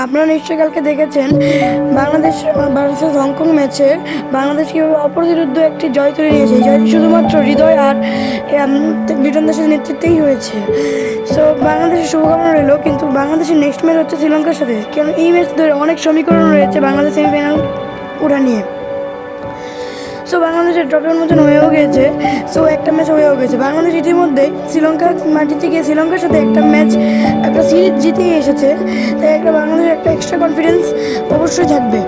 আপনারা নিশ্চয়ই কালকে দেখেছেন বাংলাদেশ বাংলাদেশের হংকং ম্যাচে বাংলাদেশ কীভাবে অপ্রতিরোধ একটি জয় তুলে নিয়েছে। জয় শুধুমাত্র হৃদয় আর উম, দেশের নেতৃত্বেই হয়েছে। সো বাংলাদেশের শুভকামনা রইল কিন্তু বাংলাদেশের নেক্সট ম্যাচ হচ্ছে শ্রীলঙ্কার সাথে। কেন এই ম্যাচ ধরে অনেক সমীকরণ রয়েছে বাংলাদেশ সেমিফাইনাল ওঠা নিয়ে। সো বাংলাদেশের ট্রফি মতন হয়েও গেছে। সো একটা ম্যাচ হয়েও গেছে। বাংলাদেশ ইতিমধ্যেই শ্রীলঙ্কার মাটিতে গিয়ে শ্রীলঙ্কার সাথে একটা ম্যাচ একটা সিরিজ জিতেই এসেছে। তাই একটা বাংলাদেশের একটা এক্সট্রা কনফিডেন্স অবশ্যই থাকবে।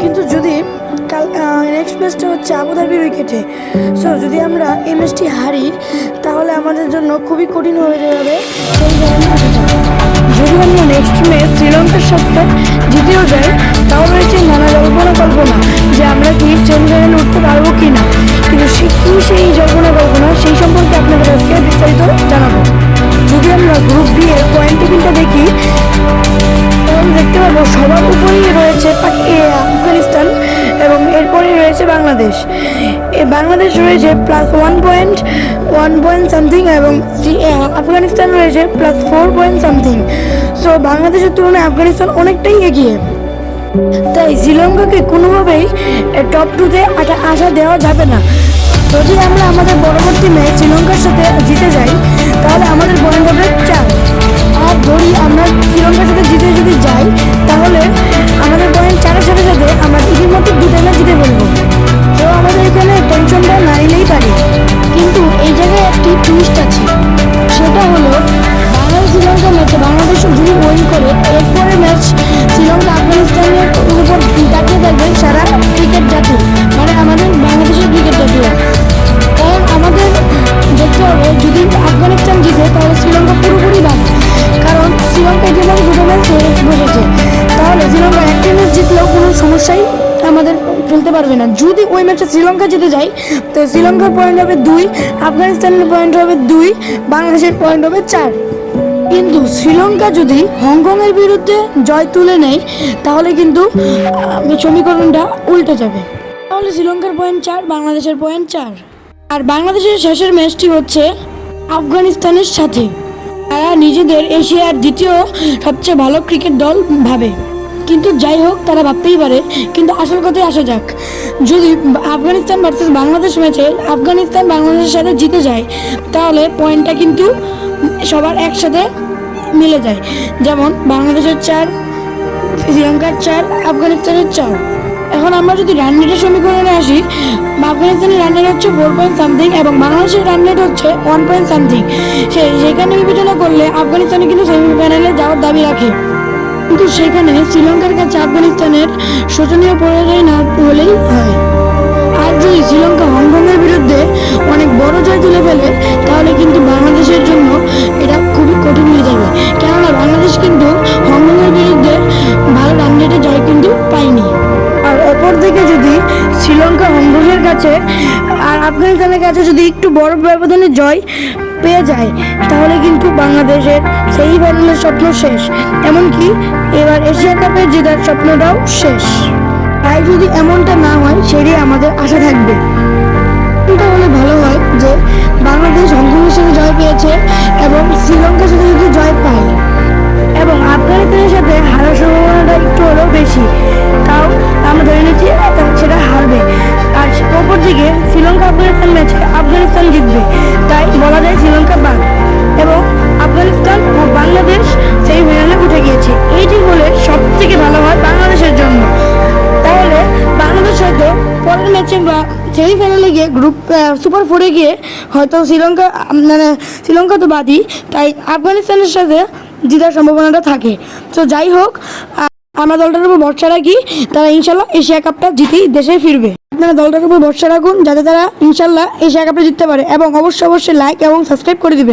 কিন্তু যদি কাল নেক্সট ম্যাচটা হচ্ছে আবুধাবির উইকেটে সো যদি আমরা এই ম্যাচটি হারি, তাহলে আমাদের জন্য খুবই কঠিন হয়ে যাবে। যদি আমরা নেক্সট ম্যাচ শ্রীলঙ্কার সাথে জিতেও যাই, তাহলে রয়েছে নানা জল্পনা কল্পনা যে আমরা কি পয়েন্ট দেখি। তাহলে দেখতে পাবো সবার উপরেই রয়েছে আফগানিস্তান এবং এরপরেই রয়েছে বাংলাদেশ। এ, বাংলাদেশ রয়েছে plus one point one point something এবং আফগানিস্তান রয়েছে plus four point something so বাংলাদেশের তুলনায় আফগানিস্তান অনেকটাই এগিয়ে। তাই শ্রীলঙ্কাকে কোনোভাবেই টপ টুতে আশা দেওয়া যাবে না। যদি আমরা আমাদের পরবর্তী ম্যাচ শ্রীলঙ্কার সাথে জিতে যাই, তাহলে আমাদের পয়েন্ট হবে চার। আর ধরি আমরা শ্রীলঙ্কার সাথে জিতে যদি যাই, তাহলে আমাদের পয়েন্ট চারের সাথে সাথে আমরা ইতিমধ্যে দুটো ম্যাচ জিতে ফেলব। তো আমাদের এখানে টেনশনটা না নিলেই পারি। কিন্তু এই জায়গায় একটি টুইস্ট আছে। সেটা হলো, বাংলাদেশ শ্রীলঙ্কা ম্যাচে বাংলাদেশ যদি উইন করে এরপরে ম্যাচ শ্রীলঙ্কা আফগানিস্তানের উপর কোনো সমস্যাই আমাদের ফেলতে পারবে না। যদি ওই ম্যাচে শ্রীলঙ্কা জিতে যায়, তো শ্রীলঙ্কার পয়েন্ট হবে দুই, আফগানিস্তানের পয়েন্ট হবে দুই, বাংলাদেশের পয়েন্ট হবে চার। কিন্তু শ্রীলঙ্কা যদি হংকংয়ের বিরুদ্ধে জয় তুলে নেয়, তাহলে কিন্তু সমীকরণটা উল্টে যাবে। তাহলে শ্রীলঙ্কার পয়েন্ট চার, বাংলাদেশের পয়েন্ট চার। আর বাংলাদেশের শেষের ম্যাচটি হচ্ছে আফগানিস্তানের সাথে। তারা নিজেদের এশিয়ার দ্বিতীয় সবচেয়ে ভালো ক্রিকেট দল ভাবে। কিন্তু যাই হোক, তারা ভাবতেই পারে। কিন্তু আসল কথায় আসা যাক। যদি আফগানিস্তান ভার্সেস বাংলাদেশ ম্যাচে আফগানিস্তান বাংলাদেশের সাথে জিতে যায়, তাহলে পয়েন্টটা কিন্তু সবার একসাথে মিলে যায়। যেমন বাংলাদেশের চার, শ্রীলঙ্কার চার, আফগানিস্তানের চার। এখন আমরা যদি রান রেটের সমীকরণে আসি, আফগানিস্তানের রান রেট হচ্ছে ফোর পয়েন্ট সামথিং এবং বাংলাদেশের রান রেট হচ্ছে ওয়ান পয়েন্ট সামথিং সে, সেখানে বিবেচনা করলে আফগানিস্তানে কিন্তু সেমিফাইনালে যাওয়ার দাবি রাখে। কিন্তু সেখানে শ্রীলঙ্কার কাছে আফগানিস্তানের শোচনীয় পরাজয় না হলেই হয়। আর যদি শ্রীলঙ্কা হংকংয়ের বিরুদ্ধে অনেক বড় জয় তুলে ফেলে, তাহলে কিন্তু বাংলাদেশের জন্য এটা খুবই কঠিন হয়ে যাবে। কেননা বাংলাদেশ কিন্তু হংকংয়ের বিরুদ্ধে ভালো রান রেটে জয় কিন্তু পায়নি। আর অপর দিকে যদি শ্রীলঙ্কা হংকংয়ের কাছে আর আফগানিস্তানের কাছে যদি একটু বড় ব্যবধানে জয় পেয়ে যায়, তাহলে কিন্তু বাংলাদেশের সেই ধরনের স্বপ্ন শেষ। এমনকি এবার এশিয়া কাপের জেতার স্বপ্নটাও শেষ। তাই যদি এমনটা না হয় সেটাই আমাদের আশা থাকবে। এটা হলে ভালো হয় যে বাংলাদেশ হংকংয়ের সাথে জয় পেয়েছে এবং শ্রীলঙ্কার সাথে যদি জয় পায়। এবং আফগানিস্তানের সাথে হারার সম্ভাবনাটা একটু হলেও বেশি। তাও আমরা ধরে নিচ্ছি সেটা হারবে। আর অপর দিকে শ্রীলঙ্কা আফগানিস্তান ম্যাচে আফগানিস্তান জিতবে। তাই বলা যায় শ্রীলঙ্কা বাদ এবং আফগানিস্তান ও বাংলাদেশ সেই ফাইনালে উঠে গিয়েছে। এইটি হলে সব থেকে ভালো হয় বাংলাদেশের জন্য। তাহলে বাংলাদেশ হয়তো পরের ম্যাচে বা সেমিফাইনালে গিয়ে গ্রুপ সুপার ফোরে গিয়ে হয়তো শ্রীলঙ্কা মানে শ্রীলঙ্কা তো বাদই, তাই আফগানিস্তানের সাথে জেতার সম্ভাবনাটা থাকে। তো যাই হোক আমরা দলটার উপর ভরসা রাখি, তারা ইনশাল্লাহ এশিয়া কাপটা জিতেই দেশে ফিরবে। আপনারা দলটার উপর ভরসা রাখুন, যাতে তারা ইনশাল্লাহ এই কাপটা জিততে পারে। এবং অবশ্যই অবশ্যই লাইক এবং সাবস্ক্রাইব করে দিবেন।